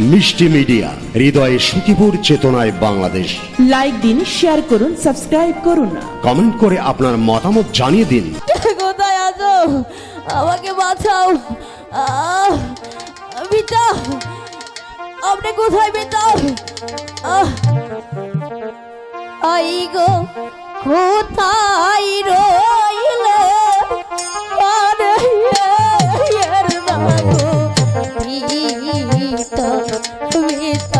মিষ্টি মিডিয়া হৃদয়ে সুখীপুর চেতনায় বাংলাদেশ। লাইক দিন শেয়ার করুন সাবস্ক্রাইব করুন কমেন্ট করে আপনার মতামত জানিয়ে দিন। কোথায় আছো? আমাকে বাঁচাও। বিতা আপনি কোথায় পিতা আই গো কোথায় রইলে? আর বিত বিত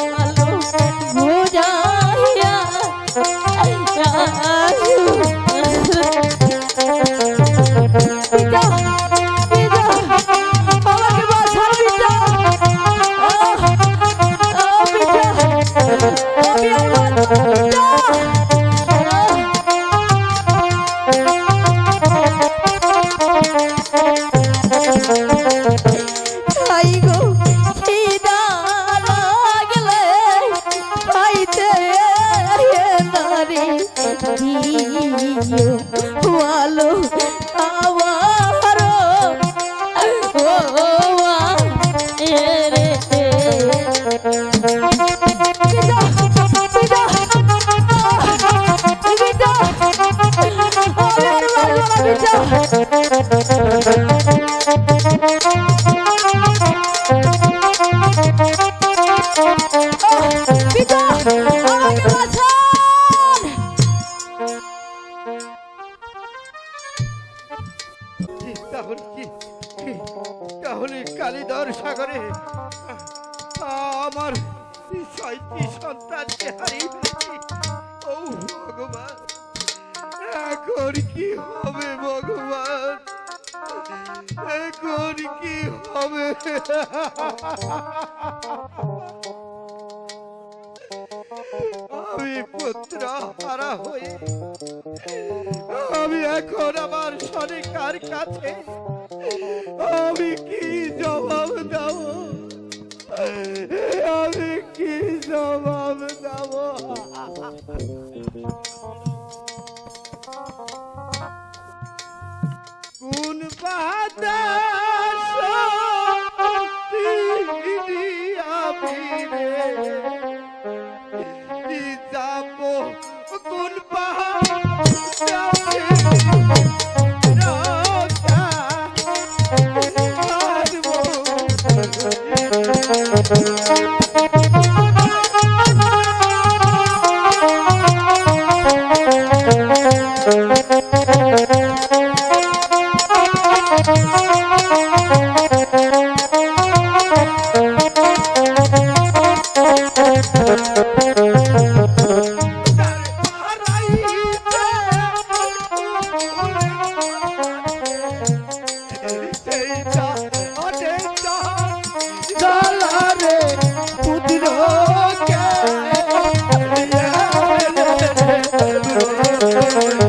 Yeah. এখন কি হবে? আমি পুত্র হারা হয়ে আমি এখন আমার সরকার কাছে। আমি কি জবাব দেব? আমি কি জবাব দেব? কোন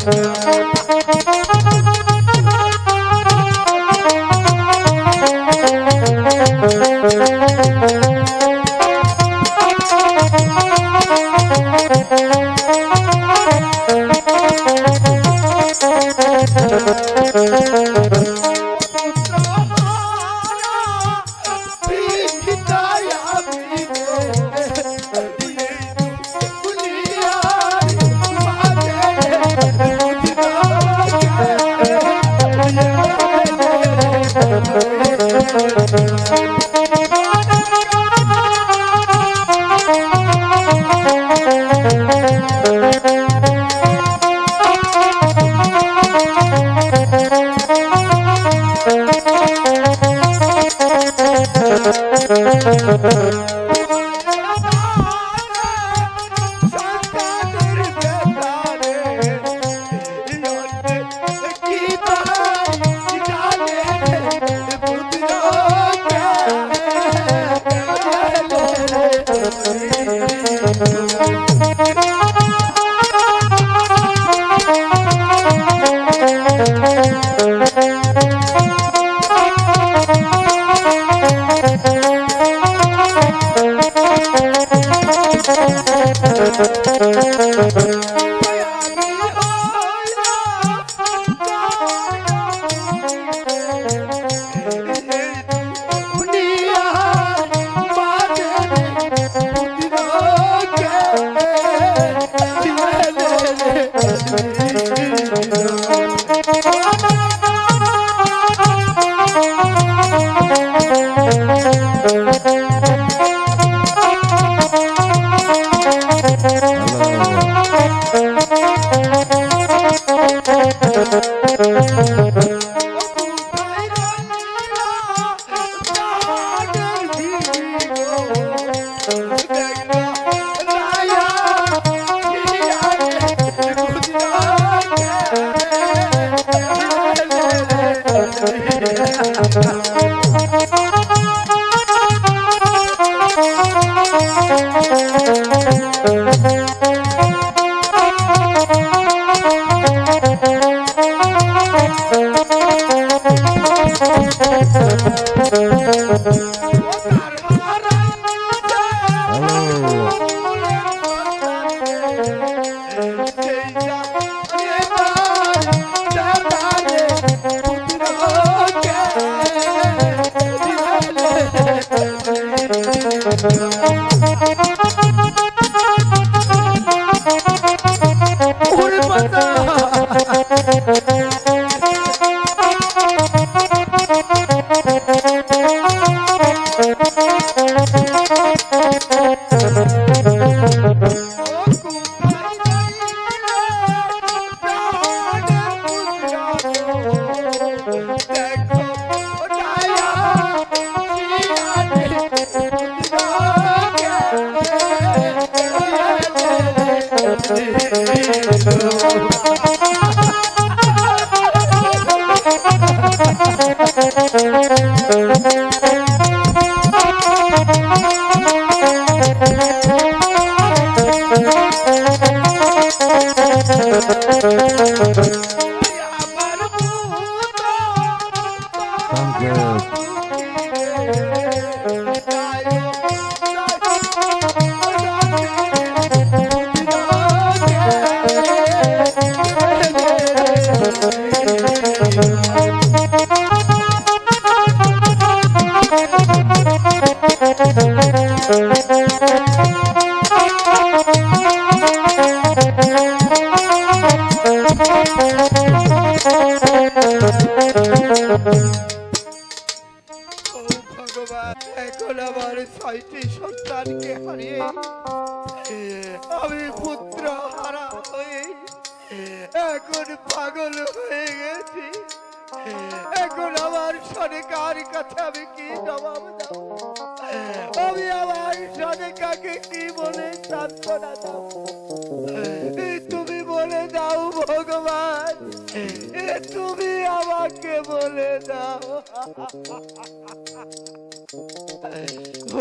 Música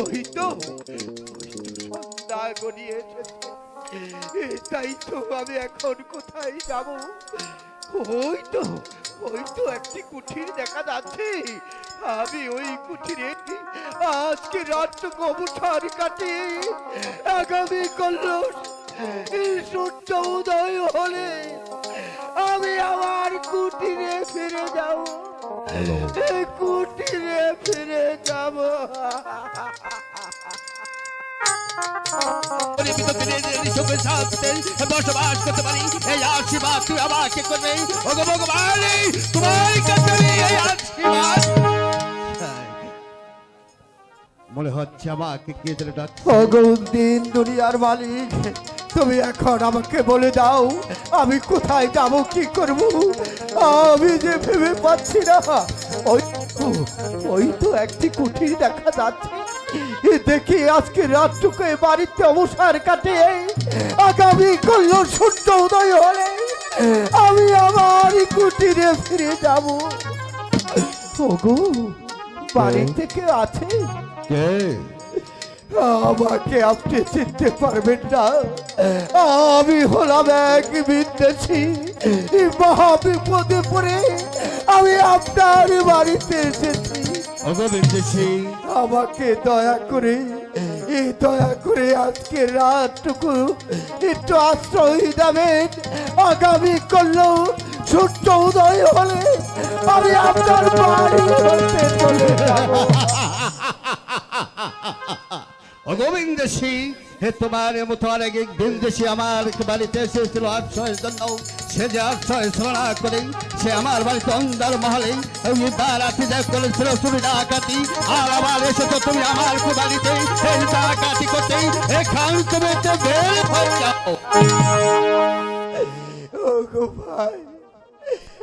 ওই তো সন্ধ্যা গড়িয়ে এসেছে। তাই তো আমি এখন কোথায় যাব? ওই তো ওই তো একটি কুঠির দেখা যাচ্ছে। আমি ওই কুঠিরে আজকে রাত কবুঠার কাটে আগামী করল সূর্য উদয় হলে আমি আমার কুটিরে ফিরে যাব। কুটিরে ফিরে যাব বসবাস করতে পারি এই আশীর্বাদ তুমি আমাকে করবে। ওগো ভগবান তোমার কাছে এই আশীর্বাদ। মনে হচ্ছে আমাকে কে যেন দিন দুনিয়ার মালিক। তুমি এখন আমাকে বলে দাও আমি কোথায় যাব কি করব? আমি যে ভেবে পাচ্ছি না। ওই তো ওই তো একটি কুঠির দেখা যাচ্ছে। দেখি আজকে রাতটুকু বাড়িতে অবসর কাটে। আগামী করল সূর্য উদয় হলে আমি আমার কুটিরে ফিরে যাব। ওগো বাড়ি থেকে আছে? কে? আমাকে আপনি চিনতে পারবেন না। আমি হলাম এক বিদ্বেষী। মহা বিপদে পড়ে আমি আপনার বাড়িতে এসেছি। আমাকে দয়া করে এই দয়া করে আজকে রাতটুকু একটু আশ্রয় দেবেন। আগামী করলেও সূর্য উদয় হলে আমি আপনার বাড়ি চলে যাব। অগোবিন্দ সিং হে তোমার মতো অনেক বিন্দেশি আমার বাড়িতে এসেছিল আশ্রয়ের জন্য। সে যে আশ্রয় ছড়া করে সে আমার বাড়িতে অন্দার মহলে ওই বারাতি দেখ করেছিল তুমি ডাকাতি আর আবার এসেছ তুমি আমার বাড়িতে, এই ডাকাতি করতে। এখান তুমি তো বের হয়ে যাও। ওগো ভাই।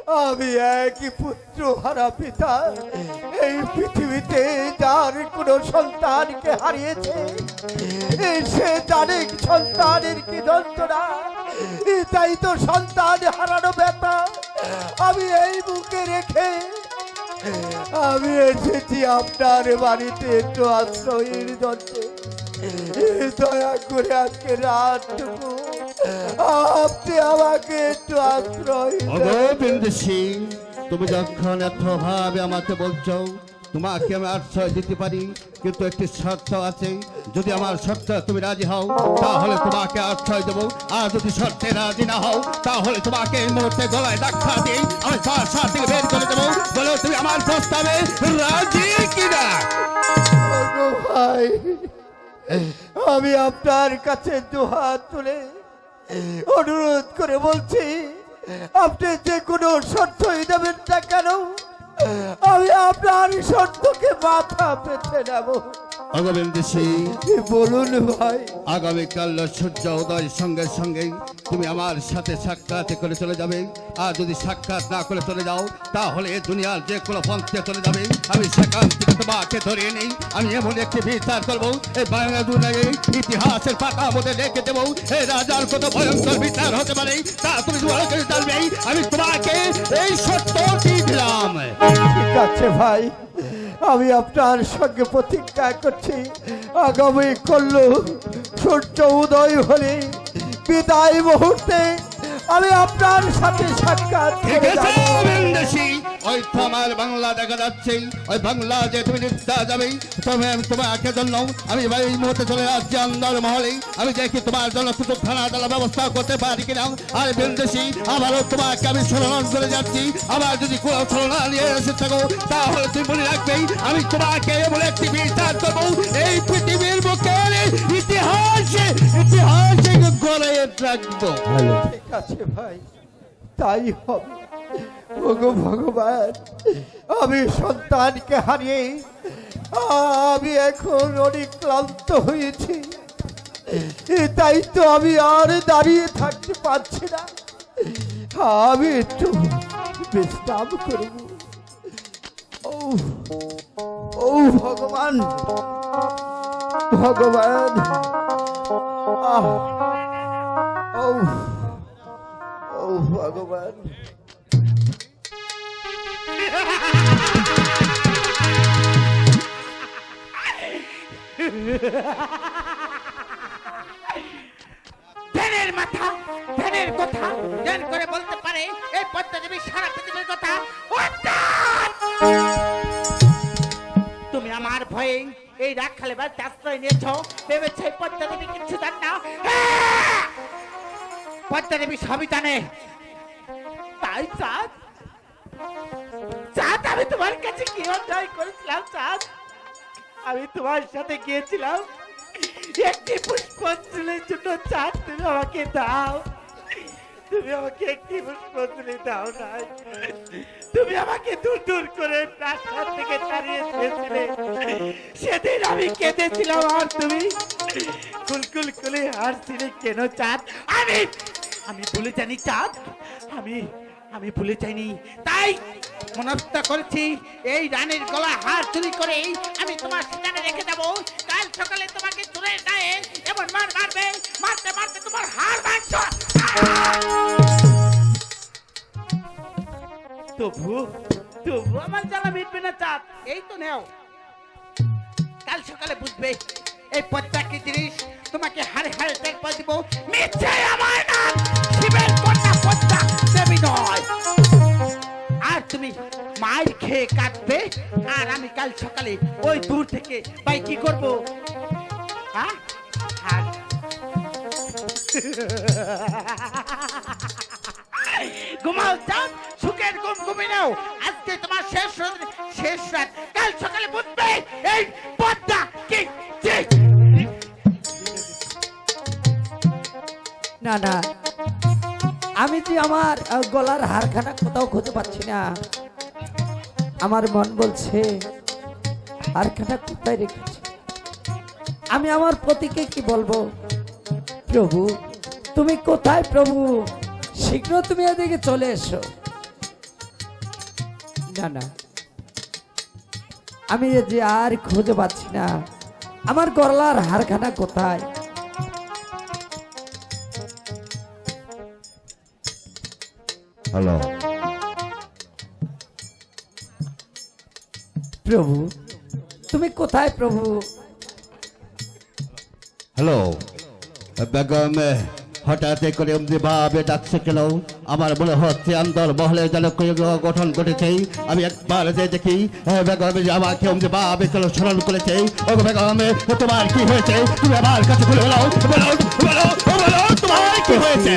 আমি একই পুত্র হারা পিতা। এই পৃথিবীতে যার কোনো সন্তানকে হারিয়েছে সে জানে সন্তানের কি যন্ত্রণা। তাই তো সন্তান হারানো ব্যথা আমি এই বুকে রেখে, আমি এসেছি আপনার বাড়িতে একটু আশ্রয়ের জন্য। দয়া করে আজকে রাতটুকু আপনি আমাকে একটু আশ্রয়। সিং তুমি যখন এত ভাবে আমাকে বলছো তোমাকে আমি আশ্রয় দিতে পারি কিন্তু একটি শর্ত আছে। যদি আমার শর্ত তুমি রাজি হও তাহলে তোমাকে আশ্রয় দেবো। আর যদি শর্তে রাজি না হও তাহলে তোমাকে এই মুহূর্তে গলায় ধাক্কা দিই আমি বাসা থেকে বের করে দেবো। বলো তুমি আমার প্রস্তাবে রাজি কিনা? ভাই আমি আপনার কাছে দুহাত তুলে অনুরোধ করে বলছি, আপনি যে কোনো শর্তই দেবেন না কেন, আমি আপনার শর্তকে মাথা পেতে নেব। অগোবিন্দেশী বলুন ভাই। আগামীকাল সূর্য উদয়ের সঙ্গে সঙ্গে তুমি আমার সাথে সাক্ষাৎ করে চলে যাবে। আর যদি সাক্ষাৎ না করে চলে যাও তাহলে দুনিয়ার যে কোনো পন্থে চলে যাবে। আমি সেখান থেকে তোমাকে ধরিয়ে নেই। আমি এমন একটি বিচার করব এই বাংলা দুনিয়ায় ইতিহাসের পাতা মধ্যে রেখে দেবো। এই রাজার কত ভয়ঙ্কর বিচার হতে পারে তা তুমি ভালো জানবে। আমি তোমাকে এই সত্যটি দিলাম। ঠিক আছে ভাই। আমি আপনার সঙ্গে প্রতিজ্ঞা করছি। আগামী করল সূর্য উদয় হলে বিদায় মুহূর্তে আমি আপনার সাথে সাক্ষাৎ ওই তো আমার বাংলা দেখা যাচ্ছে। ওই বাংলা যে তুমি নিত্যা যাবে তবে আমি তোমাকে জন্য আমি এই মুহূর্তে চলে যাচ্ছি আন্দার মহলে আমি দেখি তোমার জন্য শুধু খানা দালা ব্যবস্থা করতে পারি কিনা। আর বিন্দেশি আবারও তোমাকে আমি স্মরণ করে যাচ্ছি। আবার যদি কোনো ছলনা নিয়ে এসে থাকো তাহলে তুমি মনে রাখবে আমি তোমাকে এমন একটি বিচার করব। এই পৃথিবীর বুকে ইতিহাসে ইতিহাসে গড়ে রাখব। ঠিক আছে ভাই তাই হবে। ওগো ভগবান, আমি সন্তানকে হারিয়ে, আমি এখন অনেক ক্লান্ত হয়েছি। তাই তো আমি আর দাঁড়িয়ে থাকতে পারছি না। আমি একটু বিশ্রাম করব। ও ও ভগবান ভগবান ও ভগবান। ধ্যানের মাথা, ধ্যানের কথা ধ্যান করে বলতে পারে, এই পদ্মা সারা পৃথিবীর কথা। তুমি আমার ভয়ে এই রাগ খালে বাড়িতে আশ্রয় নিয়েছ, ভেবেছে এই পদ্মা দেবী কিছু জান না? আহ! পদ্মা সবই জানে। তাই চাঁদ আমি তোমার কাছে কি অন্যায় করেছিলাম, চাঁদ? আমি তোমার সাথে গিয়েছিলাম। একটি পুষ্পাঞ্জলির জন্য, চাঁদ, তুমি আমাকে দাও। তুমি আমাকে একটি পুষ্পাঞ্জলি দাও নাই। তুমি আমাকে দূর দূর করে রাস্তা থেকে তাড়িয়ে দিয়েছিলে। সেদিন আমি কেঁদেছিলাম, আর তুমি কুলকুল করে হাসছিলে, কেন চাঁদ? আমি আমি ভুলে জানি চাঁদ। আমি আমি ভুলে যাইনি। তাই মনস্থ করেছি, এই রানীর গলা হার চুরি করে আমি তোমার সেখানে রেখে দেবো। কাল সকালে তোমাকে চুরের গায়ে এমন মার মারবে, মারতে মারতে তোমার হার মারছ তবু তবু আমার জ্বালা মিটবে না চাঁদ, এই তো নেও। কাল সকালে বুঝবে, এই পদ্মা কি জিনিস তোমাকে হারে হারে দেখবা দিব, মিথ্যে আমার নাম শিবের কন্যা দেবী নয়। তুমি মায়ের খেয়ে কাটবে আর আমি কাল সকালে ওই দূর থেকে ভাই কি করব? হ্যাঁ? ঘুমাও, চাঁদ। সুখের ঘুম ঘুমিয়ে নাও। আজকে তোমার শেষ শেষ রাত। কাল সকালে বুঝবে এই পদ্মা কি না না আমি যে আমার গলার হারখানা কোথাও খুঁজে পাচ্ছি না? আমার মন বলছে, হারখানা কোথায় রেখেছি? আমি আমার পতিকে কি বলব? প্রভু, তুমি কোথায় প্রভু? শীঘ্র তুমি এদিকে চলে এসো। না না। আমি যে আর খুঁজে পাচ্ছি না। আমার গলার হারখানা কোথায়? হ্যালো। প্রভু তুমি কোথায় প্রভু? হ্যালো। বেগম হঠাৎ করে অমনি ভাবে ডাকছে কেন? আমার মনে হচ্ছে আন্দর মহলে যেন গঠন ঘটেছে। আমি একবার যে দেখি বেগম যে আমাকে অমনি ভাবে কেন স্মরণ করেছে? ও বেগম তোমার কি হয়েছে? তুমি আমার কাছে খুলে বলো বলো বলো তোমার কি হয়েছে?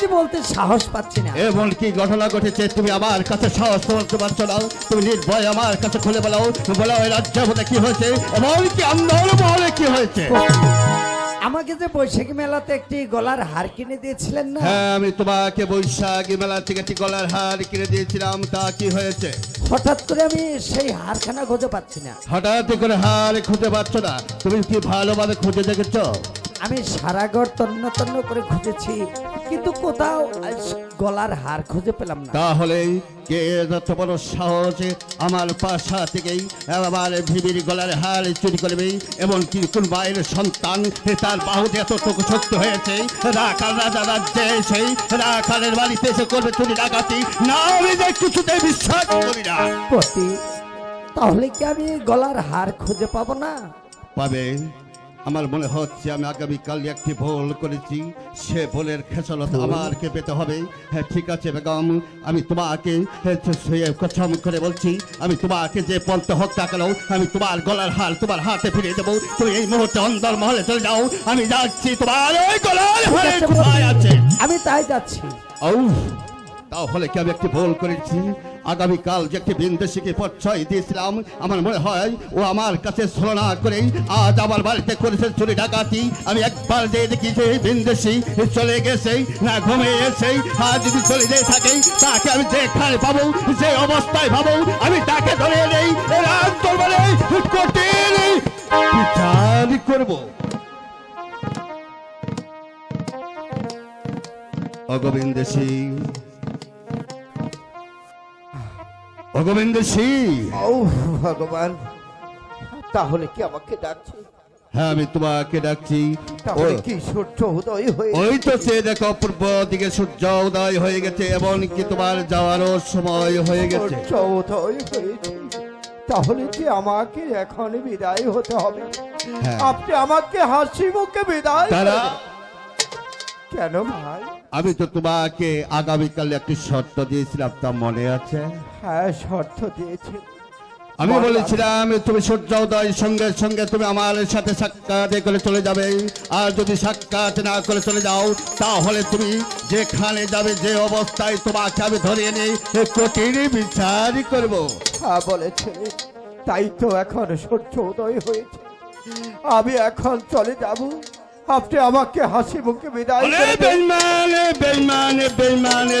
যে বলতে সাহস পাচ্ছি না? এমন কি ঘটনা ঘটেছে? তুমি আমার কাছে সাহস করতে পারছ না। তুমি নির্ভয় আমার কাছে খুলে বলো বলো এই মধ্যে কি হয়েছে? এমন কি আন্দোলন মহলে কি হয়েছে? আমাকে যে বৈশাখী মেলাতে একটি গলার হার কিনে দিয়েছিলেন না? হ্যাঁ আমি তোমাকে বৈশাখী মেলা থেকে একটি গলার হার কিনে দিয়েছিলাম। তা কি হয়েছে? হঠাৎ করে আমি সেই হারখানা খুঁজে পাচ্ছি না। হঠাৎ করে হার খুঁজে পাচ্ছ না। তুমি কি ভালোভাবে খুঁজে দেখেছ? আমি সারা ঘর তন্ন তন্ন করে খুঁজেছি কিন্তু কোথাও গলার হার খুঁজে পেলাম না। তাহলে কে যত বড় সাহসে আমার পাশা থেকেই আমার ভিবির গলার হার চুরি করবে এমন কি কোন মায়ের সন্তান তার বাহুতে এতটুকু শক্তি হয়েছে? রাখাল রাজা রাজ্যে সেই রাখালের বাড়িতে এসে করবে চুরি ডাকাতি। না আমি যে কিছুতেই বিশ্বাস করি না। তাহলে কি আমি গলার হার খুঁজে পাবো না? পাবে। আমার মনে হচ্ছে আমি আগামীকাল একটি ভুল করেছি। সে ভুলের খেসালত আমাকে পেতে হবে। হ্যাঁ ঠিক আছে বেগম। আমি তোমাকে হ্যাঁ, কসম করে বলছি আমি তোমাকে যে পন্ত হোক না কেন আমি তোমার গলার হাল তোমার হাতে ফিরিয়ে দেবো। তুমি এই মুহূর্তে অন্দর মহলে চলে যাও। আমি যাচ্ছি তোমার ওই গলার হালে আছে, কোথায় আছে? আমি তাই যাচ্ছি। তাহলে কি আমি একটি ভুল করেছি? আগামীকাল যে একটি বিন্দেশিকে পরিচয় দিয়েছিলাম, আমার মনে হয় ও আমার কাছে ছলনা করে আজ আমার বাড়িতে করেছে চুরি ডাকাতি। আমি একবার যে দেখি যে বিন্দেশি চলে গেছে, না ঘুমে এসে আজ যদি চলে যেয়ে থাকে, তাকে আমি যেখানে পাবো, যে অবস্থায় পাবো, আমি তাকে ধরে নেই রাজ করব। সিং অগোবিন্দ সিং। ও ভগবান। তাহলে কি আমাকে ডাকছে? হ্যাঁ আমি তোমাকে ডাকছি। তাহলে কি সূর্য উদয় হয়ে ওই তো সে দেখো পূর্ব দিকে সূর্য উদয় হয়ে গেছে এবং কি তোমার যাওয়ারও সময় হয়ে গেছে। সূর্য উদয় হয়েছে। তাহলে কি আমাকে এখন বিদায় হতে হবে? হ্যাঁ। আপনি আমাকে হাসি মুখে বিদায় তারা। কেন ভাই? আমি তো তোমাকে আগামীকাল একটি শর্ত দিয়েছিলাম তা মনে আছে? হ্যাঁ শর্ত দিয়েছে। আমি বল। বলেছিলাম তুমি সূর্য উদয় সঙ্গে সঙ্গে তুমি আমার সাথে সাক্ষাৎ করে চলে যাবে। আর যদি সাক্ষাৎ না করে চলে যাও তাহলে তুমি যেখানে যাবে যে অবস্থায় তোমাকে আমি ধরিয়ে নিই কঠিন বিচার করব। হ্যাঁ বলেছে। তাই তো এখন সূর্য উদয় হয়েছে। আমি এখন চলে যাব। আপনি আমাকে হাসি মুখে বিদায় বেইমানে বেইমানে বেইমানে।